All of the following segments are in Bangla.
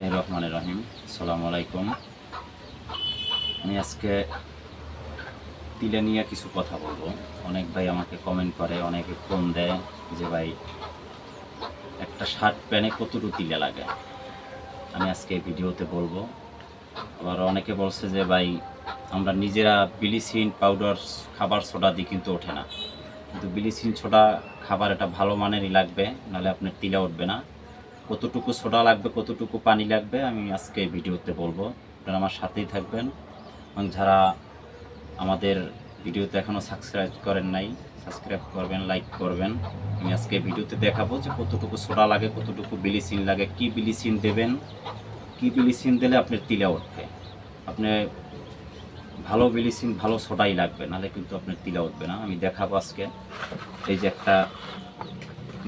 রহমান রহিম। সালাম আলাইকুম। আমি আজকে তিলে নিয়ে কিছু কথা বলব। অনেক ভাই আমাকে কমেন্ট করে, অনেকে ফোন দেয় যে, ভাই, একটা শার্ট প্যানে কতটুকু তিলে লাগে? আমি আজকে এই ভিডিওতে বলব। আবার অনেকে বলছে যে, ভাই, আমরা নিজেরা বিলিসিন পাউডার খাবার সোডা দিই কিন্তু ওঠে না। কিন্তু বিলিসিন সোডা খাবার এটা ভালো মানেরই লাগবে, নাহলে আপনার তিলে উঠবে না। কতটুকু সোডা লাগবে, কতটুকু পানি লাগবে, আমি আজকে ভিডিওতে বলব। আপনারা আমার সাথেই থাকবেন। এবং যারা আমাদের ভিডিওতে এখনও সাবস্ক্রাইব করেন নাই, সাবস্ক্রাইব করবেন, লাইক করবেন। আমি আজকে ভিডিওতে দেখাবো যে কতটুকু সোডা লাগে, কতটুকু বিলিসিন লাগে, কি বিলিসিন দেবেন, কি বিলিসিন দিলে আপনার তিলে উঠবে। আপনি ভালো বিলিসিন, ভালো সোডাই লাগবে, নাহলে কিন্তু আপনার তিলে উঠবে না। আমি দেখাবো আজকে। এই যে একটা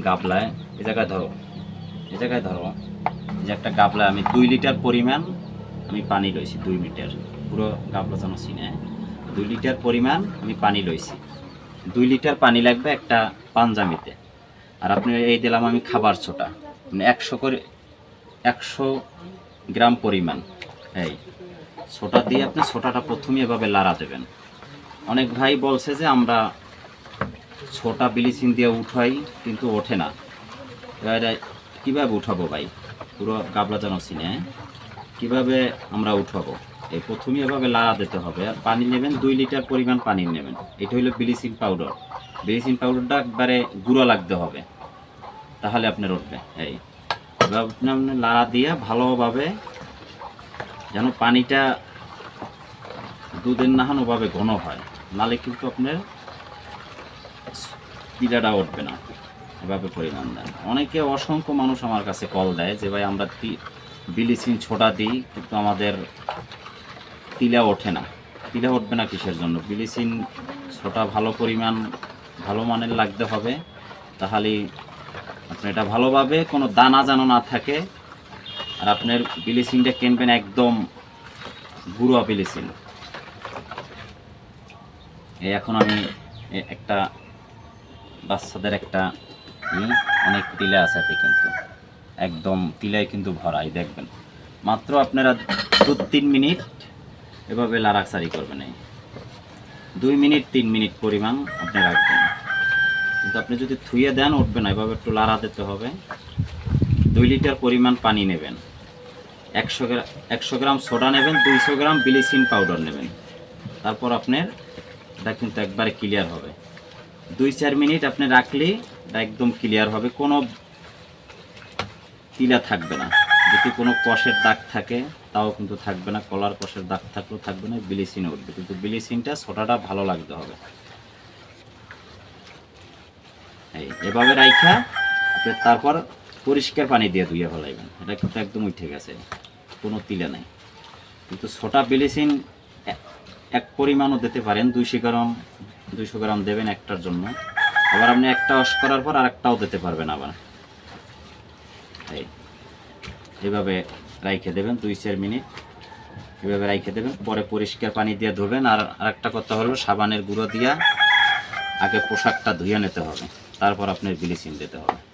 গাবলায়, এই জায়গায় ধরো। এই জায়গায় ধরো যে একটা গাবলায় আমি দুই লিটার পরিমাণ আমি পানি লইছি দুই লিটার পুরো গাবলা যেন চিনে। দুই লিটার পরিমাণ আমি পানি লইছি দুই লিটার পানি লাগবে একটা পাঞ্জামিতে আর আপনি এই দিলাম আমি খাবার ছোটা। মানে একশো করে, একশো গ্রাম পরিমাণ। এই ছোটা দিয়ে আপনি ছোটাটা প্রথমে এভাবে লাড়া দেবেন। অনেক ভাই বলছে যে আমরা ছোটা ব্লিচিং দিয়ে উঠাই, কিন্তু ওঠে না। কীভাবে উঠাবো ভাই? পুরো গাবলা যেন চিনে হ্যাঁ? কীভাবে আমরা উঠাবো? এই প্রথমে এভাবে লাড়া দিতে হবে। আর পানি নেবেন, দুই লিটার পরিমাণ পানি নেবেন। এটা হলো ব্লিচিং পাউডার। ব্লিচিং পাউডারটা একবারে গুঁড়ো লাগতে হবে। তাহলে আপনার উঠবে। এই। এবার আপনি লাড়া দিয়ে ভালোভাবে যেন পানিটা দুধের নাহান ওভাবে ঘন হয়। নালে কিন্তু আপনার পিলাটা উঠবে না। এভাবে পরিমাণ দেন অনেকে অসংখ্য মানুষ আমার কাছে কল দেয় যে, ভাই, আমরা বিলিচিন ছোটা দিই, কিন্তু আমাদের তিলা ওঠে না। তিলা উঠবে না কিসের জন্য? বিলিচিন ছোটা ভালো পরিমাণ, ভালো মানের লাগতে হবে। তাহলে আপনি এটা ভালোভাবে কোনো দানা যেন না থাকে, আর আপনার বিলিচিনটা কিনবেন একদম গুঁড়ো বিলিচিন এই এখন আমি একটা বাচ্চাদের একটা অনেক তিলে আছে এতে কিন্তু। একদম তিলায় কিন্তু ভরাই দেখবেন। মাত্র আপনারা দু তিন মিনিট এভাবে লাড়াচাড়ি করবেন এই। দুই মিনিট, তিন মিনিট পরিমাণ আপনি রাখবেন। কিন্তু আপনি যদি থুয়ে দেন, উঠবে না, এভাবে একটু লাড়া দিতে হবে। দুই লিটার পরিমাণ পানি নেবেন। একশো গ্রাম একশো গ্রাম সোডা নেবেন, দুইশো গ্রাম ব্লিচিং পাউডার নেবেন। তারপর আপনার, এটা কিন্তু একবারে ক্লিয়ার হবে। দুই চার মিনিট আপনি রাখলেই এটা একদম ক্লিয়ার হবে। কোনো তিলা থাকবে না। যদি কোনো কষের দাগ থাকে, তাও কিন্তু থাকবে না। কলার কষের দাগ থাকলেও থাকবে না, ব্লিচিন উঠবে। কিন্তু ব্লিচিনটা ছোটাটা ভালো লাগতে হবে। এই, এভাবে রাইখা, আপনি তারপর পরিষ্কার পানি দিয়ে ধুয়ে ফেলাইবেন। এটা কিন্তু একদম উঠে গেছে। কোনো তিলা নাই। কিন্তু ছোটা ব্লিচিন এক পরিমাণও দিতে পারেন। দুইশো গ্রাম দুইশো গ্রাম দেবেন একটার জন্য। আবার আপনি একটা অস করার পর আরেকটাও দিতে পারবেন আবার। এই এইভাবে রাইখে দেবেন দুই চার মিনিট। এভাবে রাইখে দেবেন, পরে পরিষ্কার পানি দিয়ে ধোবেন আর আরেকটা কথা হলো সাবানের গুঁড়ো দিয়া আগে পোশাকটা ধুয়ে নিতে হবে। তারপর আপনার ব্লিচিং দিতে হবে।